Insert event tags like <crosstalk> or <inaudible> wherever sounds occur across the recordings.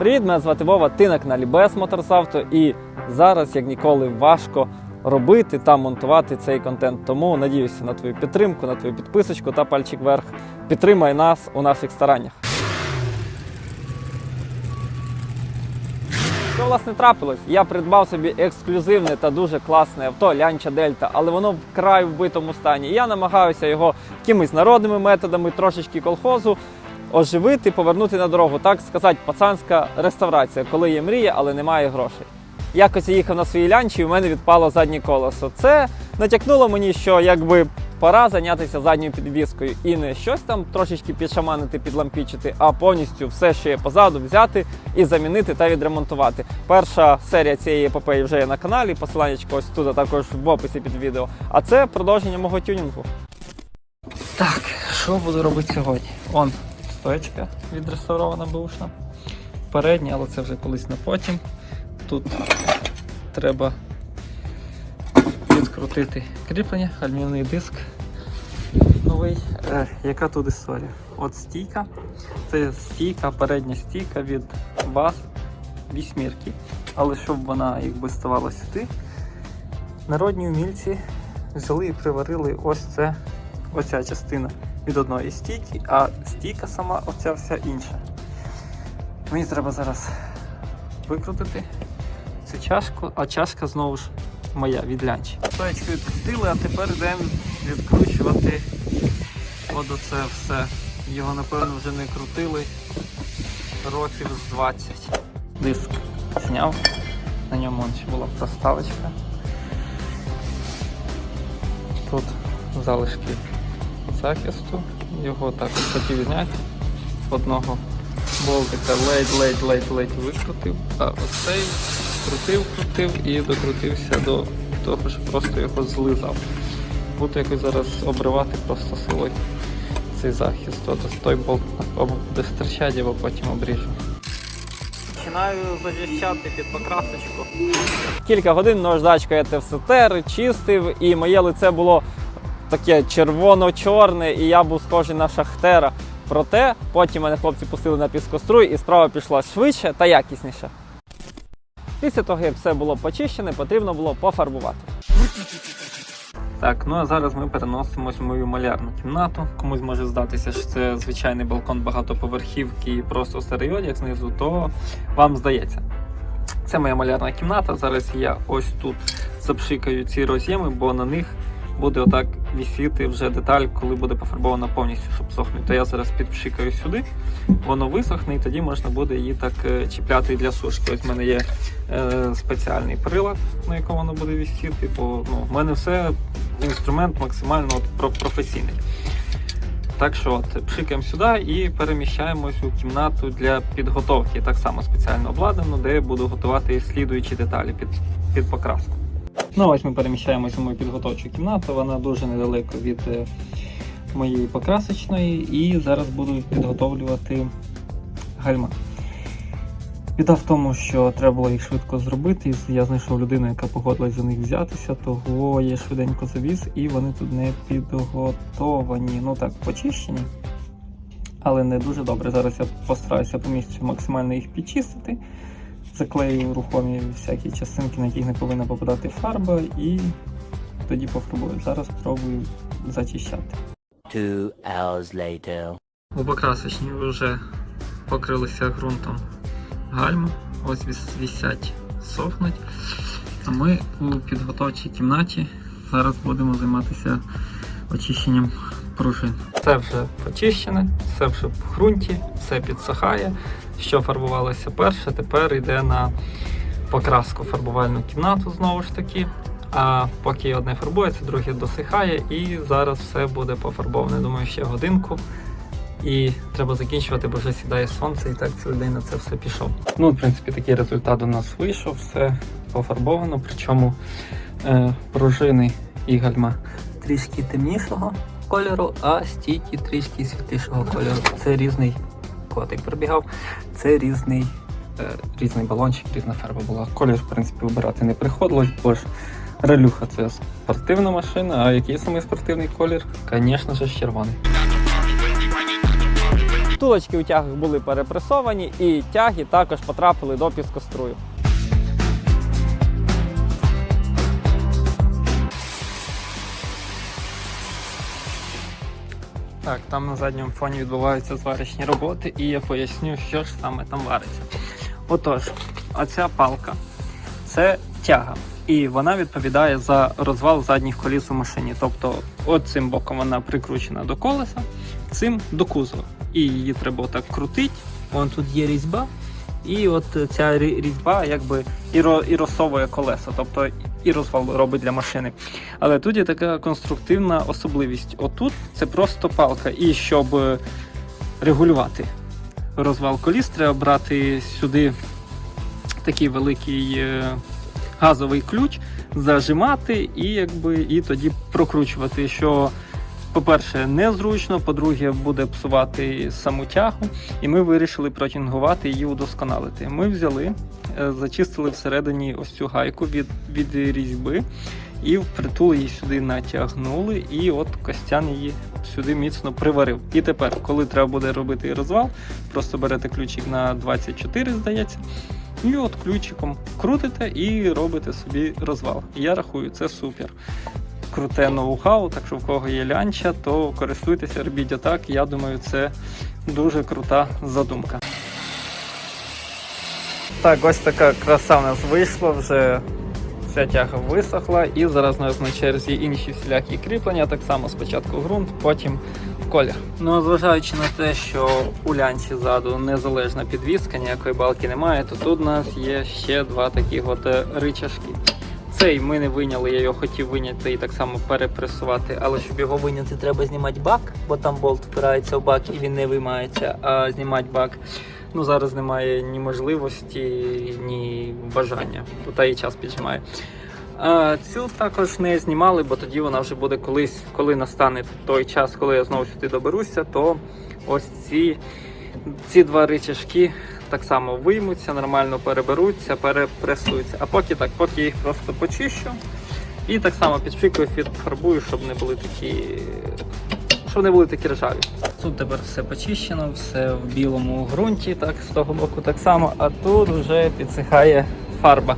Привіт, мене звати Вова, ти на каналі Без Моторсавто і зараз, як ніколи, важко робити та монтувати цей контент. Тому надіюся на твою підтримку, на твою підписочку та пальчик вверх. Підтримай нас у наших стараннях. Що власне трапилось? Я придбав собі ексклюзивне та дуже класне авто Лянча Дельта, але воно вкрай вбитому стані. Я намагаюся його якимись народними методами, трошечки колхозу оживити, повернути на дорогу. Так сказати, пацанська реставрація, коли є мрія, але немає грошей. Якось я їхав на своїй лянчі, і в мене відпало заднє колесо. Це натякнуло мені, що якби пора зайнятися задньою підвіскою і не щось там трошечки підшаманити, підлампічити, а повністю все, що є позаду, взяти і замінити та відремонтувати. Перша серія цієї епопеї вже є на каналі. Посилання ось тут, а також в описі під відео. А це продовження мого тюнінгу. Так, що буду робити сьогодні? Он стоечка відреставрована бушна. Передня, але це вже колись на потім. Тут треба відкрутити кріплення, алюмінієвий диск новий. Е, яка тут історія? От стійка. Це стійка, передня стійка від ВАЗ вісьмірки. Але щоб вона якби ставала сюди, народні умільці взяли і приварили ось це, оця частина від одної стійки, а стійка сама оця вся інша. Мені треба зараз викрутити цю чашку, а чашка знову ж моя від лянчі. Стоечку відкрутили, а тепер йдемо відкручувати от оце все. Його напевно вже не крутили років з 20. Диск зняв, на ньому ще була проставочка. Тут залишки захисту. Його також хотів зняти. Одного болтика ледь-ледь-ледь-ледь викрутив, а оцей крутив, крутив і докрутився до того, що просто його злизав. Буду якось зараз обривати просто силою цей захист. От той болт буде стирчати, або потім обріжу. Починаю зачищати під покрасочку. Кілька годин наждачкою я те все тер, чистив, і моє лице було таке червоно-чорне, і я був схожий на шахтера. Проте потім мене хлопці пустили на піскоструй, і справа пішла швидше та якісніше. Після того, як все було почищене, потрібно було пофарбувати. Так, ну а зараз ми переносимось в мою малярну кімнату. Комусь може здатися, що це звичайний балкон багатоповерхівки і просто старий одяг знизу, то вам здається. Це моя малярна кімната. Зараз я ось тут запшикаю ці роз'єми, бо на них буде отак вісіти вже деталь, коли буде пофарбована повністю, щоб сохнути. То я зараз підпшикаю сюди, воно висохне, і тоді можна буде її так е, чіпляти для сушки. Ось в мене є е, спеціальний прилад, на якому воно буде вісіти, бо ну, в мене все інструмент максимально от, професійний. Так що от, пшикаємо сюди і переміщаємось у кімнату для підготовки, так само спеціально обладнано, де я буду готувати слідуючі деталі під, під покраску. Ну ось ми переміщаємось у мою підготовчу кімнату. Вона дуже недалеко від е, моєї покрасочної, і зараз буду підготовлювати гальма. Біда в тому, що треба було їх швидко зробити. Я знайшов людину, яка погодилась за них взятися, того я швиденько завіз, і вони тут не підготовані. Ну так, почищені, але не дуже добре. Зараз я постараюся по місцю максимально їх підчистити. Заклею рухомі всякі частинки, на яких не повинна попадати фарба, і тоді пофарбую. Зараз спробую зачищати. Two hours later. У вже покрилися ґрунтом гальма, ось віс- вісять, сохнуть. А ми у підготовчій кімнаті зараз будемо займатися очищенням пружин. Все вже почищене, все вже в ґрунті, все підсихає. Що фарбувалося перше, тепер йде на покраску фарбувальну кімнату знову ж таки. А поки одне фарбується, друге досихає, і зараз все буде пофарбоване. Думаю, ще годинку. І треба закінчувати, бо вже сідає сонце, і так цілий день на це все пішов. Ну, в принципі, такий результат у нас вийшов, все пофарбовано, причому е, пружини і гальма трішки темнішого кольору, а стійки трішки світлішого кольору. Це різний котик прибігав, це різний, е, різний балончик, різна фарба була. Колір, в принципі, вибирати не приходилось, бо ж релюха це спортивна машина, а який самий спортивний колір? Звісно ж, червоний. Втулочки у тягах були перепресовані, і тяги також потрапили до піскострую. Так, там на задньому фоні відбуваються зварочні роботи, і я поясню, що ж саме там вариться. Отож, оця палка це тяга, і вона відповідає за розвал задніх коліс у машині. Тобто, от цим боком вона прикручена до колеса, цим до кузова. І її треба так крутити. Вон тут є різьба, і от ця різьба якби і, і розсовує колеса, тобто і розвал робить для машини. Але тут є така конструктивна особливість. Отут це просто палка, і щоб е, регулювати розвал коліс, треба брати сюди такий великий е, газовий ключ, зажимати і, якби, і тоді прокручувати. Що, по-перше, незручно, по-друге, буде псувати саму тягу, і ми вирішили протінгувати її удосконалити. Ми взяли, е, зачистили всередині ось цю гайку від, від різьби і впритул її сюди натягнули, і от Костян її сюди міцно приварив. І тепер, коли треба буде робити розвал, просто берете ключик на 24, здається, і от ключиком крутите і робите собі розвал. Я рахую, це супер. Круте ноу-хау, так що в кого є лянча, то користуйтеся, робіть отак. Я думаю, це дуже крута задумка. Так, ось така краса в нас вийшла вже. Ця тяга висохла, і зараз у нас на черзі інші всілякі кріплення. Так само спочатку ґрунт, потім колір. Ну а зважаючи на те, що у лянці ззаду незалежна підвіска, ніякої балки немає, то тут у нас є ще два такі от е, ричажки. Цей ми не виняли, я його хотів виняти і так само перепресувати, але щоб його виняти, треба знімати бак, бо там болт впирається в бак і він не виймається. А знімати бак ну зараз немає ні можливості, ні бажання, та і час піджимає. А, цю також не знімали, бо тоді вона вже буде колись, коли настане той час, коли я знову сюди доберуся, то ось ці, ці два ричажки так само виймуться, нормально переберуться, перепресуються. А поки так, поки їх просто почищу і так само підшикую, підфарбую, щоб не були такі. Щоб не були такі ржаві. Тут тепер все почищено, все в білому ґрунті, так, з того боку так само, а тут вже підсихає фарба.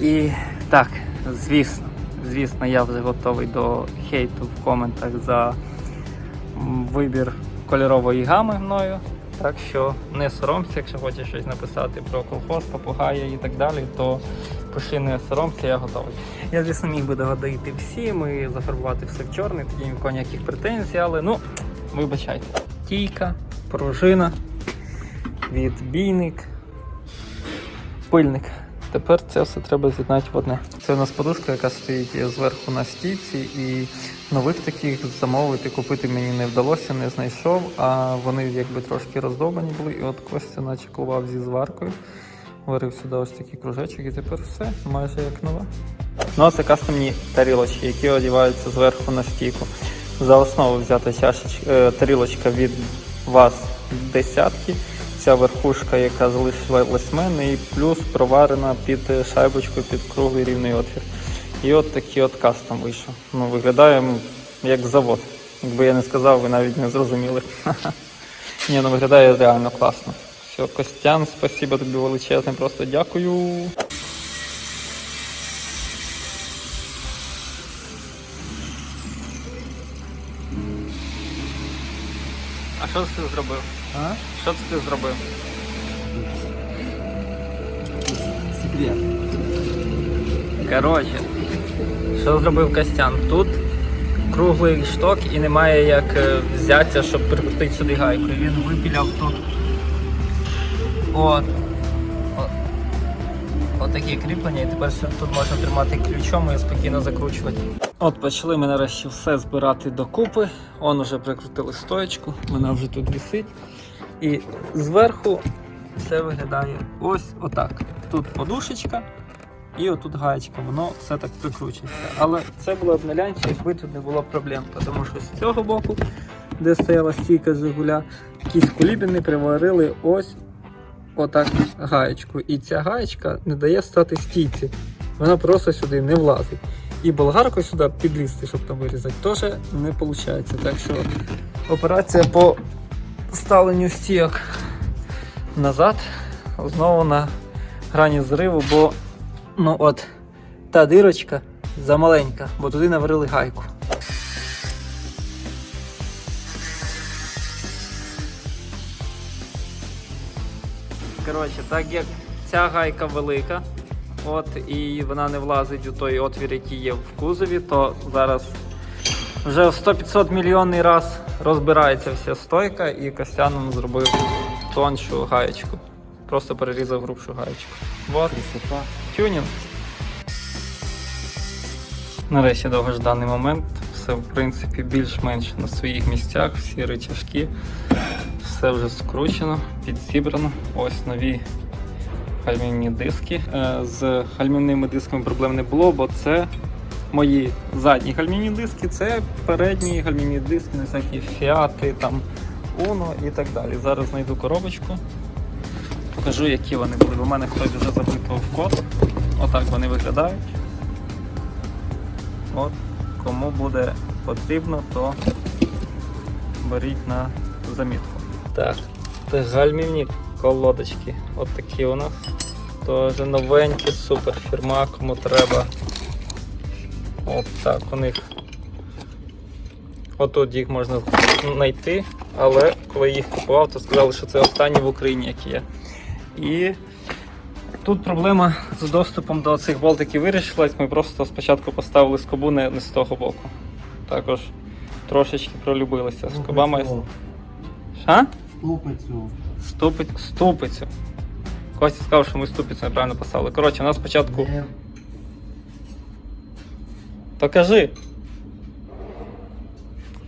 І так, звісно, звісно, я вже готовий до хейту в коментах за вибір кольорової гами мною. Так що не соромся, якщо хочеш щось написати про колхоз, попугая і так далі, то пиши не соромся, я готовий. Я, звісно, міг би догодити всім і зафарбувати все в чорний, тоді нікого ніяких претензій, але ну, вибачайте. Тійка, пружина, відбійник, пильник. Тепер це все треба з'єднати в одне. Це у нас подушка, яка стоїть зверху на стійці, і нових таких замовити, купити мені не вдалося, не знайшов. А вони якби трошки роздобані були. І от Костя начекував зі зваркою. Варив сюди ось такий кружечок, і тепер все майже як нове. Ну а це кастомні тарілочки, які одягаються зверху на стійку. За основу взята чашечка, е, тарілочка від вас десятки. Ця верхушка, яка залишилась в мене, і плюс проварена під шайбочку, під круглий рівний отвір. І от такий от кастом вийшов. Ну, виглядає як завод. Якби я не сказав, ви навіть не зрозуміли. <laughs> Ні, ну виглядає реально класно. Все, Костян, спасибо тобі величезне, просто дякую. Що ти зробив? А? Що це ти зробив? Секрет. Коротше, що зробив Костян? Тут круглий шток і немає як е, взятися, щоб прикрутити сюди гайку. І Він випіляв тут. От. От. От кріплення, і тепер тут можна тримати ключом і спокійно закручувати. От почали ми нарешті все збирати докупи. Он уже прикрутили стоечку, вона вже тут висить. І зверху все виглядає ось отак. Тут подушечка, і отут гаєчка, воно все так прикручується. Але це було б на лянчі, якби тут не було проблем, тому що з цього боку, де стояла стійка Жигуля, якісь кулібіни приварили ось отак гаєчку. І ця гаєчка не дає стати стійці. Вона просто сюди не влазить. І болгарку сюди підлізти, щоб там вирізати, теж не виходить. Так що операція по ставленню стійок назад, знову на грані зриву, бо ну от та дирочка замаленька, бо туди наварили гайку. Коротше, так як ця гайка велика, от і вона не влазить у той отвір, який є в кузові, то зараз вже в 100-500 мільйонний раз розбирається вся стойка, і Костян нам зробив тоншу гаєчку. Просто перерізав грубшу гаєчку. Вот, Красота. тюнінг. Нарешті довгожданий момент. Все, в принципі, більш-менш на своїх місцях, всі рычажки. Все вже скручено, підзібрано. Ось нові гальмівні диски. Е, З гальмівними дисками проблем не було, бо це мої задні гальмівні диски, це передні гальмівні диски, не всякі фіати, там Uno і так далі. Зараз знайду коробочку. Покажу, які вони були. У мене хтось вже запитував код. Отак вони виглядають. От, кому буде потрібно, то беріть на замітку. Так, це гальмівні колодочки. От такі у нас. Теж новенькі, супер фірма, кому треба. От так, у них. Отут їх можна знайти, але коли їх купував, то сказали, що це останні в Україні, які є. І тут проблема з доступом до цих болтиків вирішилась. Ми просто спочатку поставили скобу не, не з того боку. Також трошечки пролюбилися. Скоба має. Ша? Ступицю. Ступить, ступицю. Костя сказав, що ми ступицю неправильно поставили. Коротше, у нас спочатку. Не, То кажи,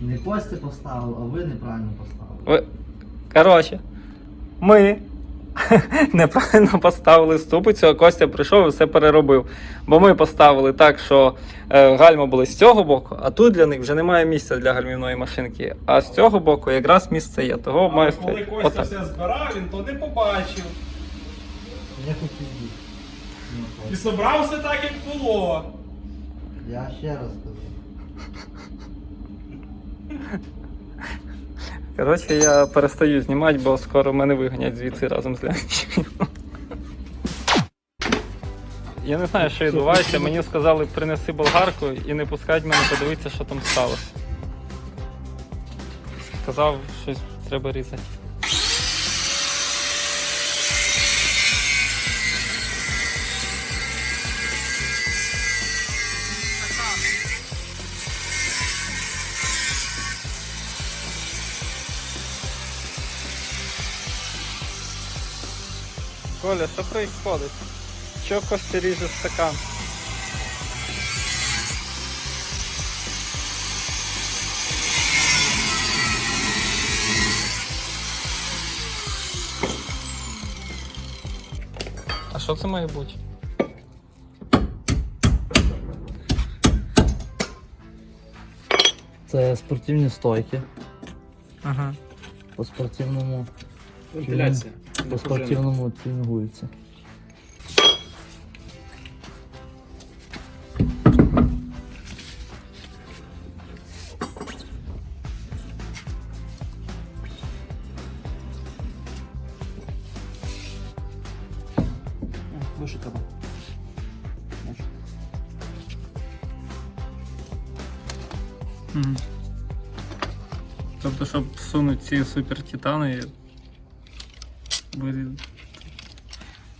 не Костя поставив, а ви неправильно поставили. ви. Коротше, ми <laughs> неправильно поставили ступицю, а Костя прийшов і все переробив. Бо ми поставили так, що е, гальма були з цього боку, а тут для них вже немає місця для гальмівної машинки. А з цього боку якраз місце є. Того має коли. Костя Отак. все збирав, він то не побачив. Я хотів їх. І собрав все так, як було. Я ще раз кажу. <laughs> Коротше, я перестаю знімати, бо скоро мене виганять звідси разом з Лянчем. Я не знаю, що відбувається. Мені сказали, принеси болгарку і не пускать мене подивитися, що там сталося. Сказав, щось треба різати. Коля, що происходит? Чого Костя ріже стакан? А що це має бути? Це спортивні стойки. Ага. По спортивному, Вентиляція. По спортивному тюнінгуються. Вище тебе. Мгм. Тобто, щоб всунути ці супер титани. Виріз-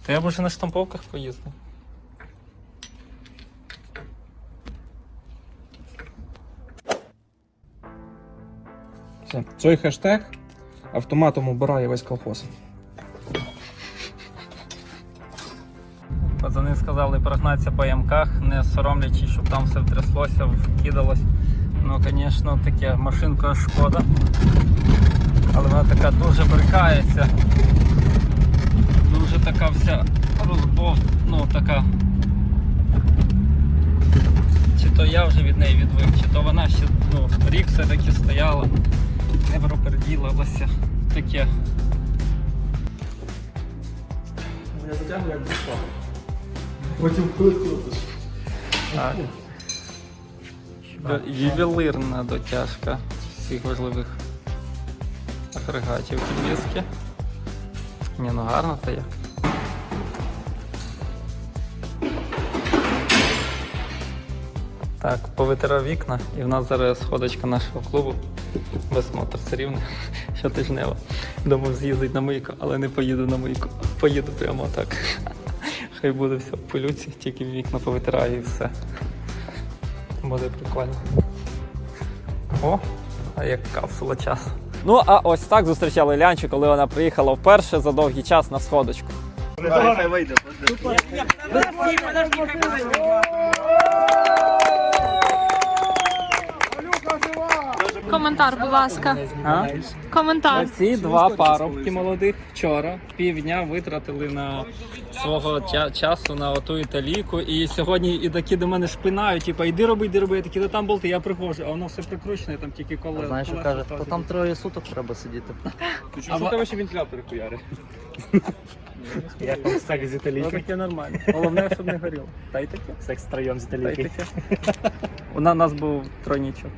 Та я б уже на штамповках поїздив. Все. Цей хештег автоматом убирає весь колхоз. Пацани сказали прогнатися по ямках, не соромлячись, щоб там все втряслося, вкидалось. Ну, звісно, таке машинка шкода. Але вона така дуже брикається. Дуже така вся розбов, ну така. Чи то я вже від неї відвик, чи то вона ще ну, рік все-таки стояла, не проперділалася. Таке. Я затягую як бушпа. Потім крутиш. Так. Ювелирна дотяжка всіх важливих фрегатів підвіски. Ні, ну гарно це є. Так, повитирав вікна, і в нас зараз сходочка нашого клубу. Без мотор все рівно. <laughs> Щотижнево. Думав з'їздить на мийку, але не поїду на мийку. Поїду прямо так. <laughs> Хай буде все в пилюці, тільки вікна повитираю і все. Буде прикольно. О, а як капсула часу. Ну, а ось так зустрічали Лянчу, коли вона приїхала вперше за довгий час на сходочку. Коментар, будь ласка. А? Коментар. Ці два парубки молодих вчора півдня витратили на свого ча- часу на оту італійку. І сьогодні і такі до мене шпинають, типу, іди роби, іди роби, я такі, «Да там болти, я приходжу, а воно все прикручене, там тільки коле. Знаєш, що каже, то там троє суток треба сидіти. Ти А що тебе ще вентилятори хуяри? <laughs> Як вам секс з Ну, італійки? таке нормально. Головне, щоб не горіло. Та й таке. Секс втроєм з Та й італійки. таке. <laughs> У на- нас був тройнічок.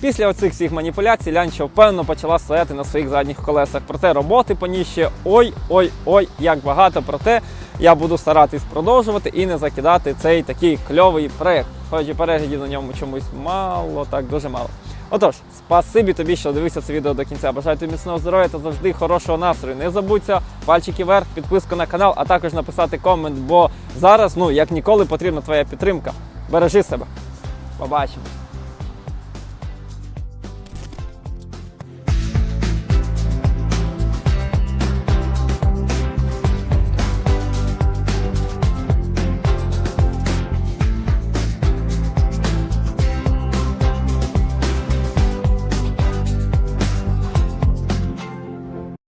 Після оцих всіх маніпуляцій Лянча впевнено почала стояти на своїх задніх колесах. Проте роботи по ній ще ой, ой, ой, як багато. Проте я буду старатись продовжувати і не закидати цей такий кльовий проект. Хоч і переглядів на ньому чомусь мало, так дуже мало. Отож, спасибі тобі, що дивився це відео до кінця. Бажаю тобі міцного здоров'я та завжди хорошого настрою. Не забудься пальчики вверх, підписку на канал, а також написати комент, бо зараз, ну як ніколи, потрібна твоя підтримка. Бережи себе. Побачимось.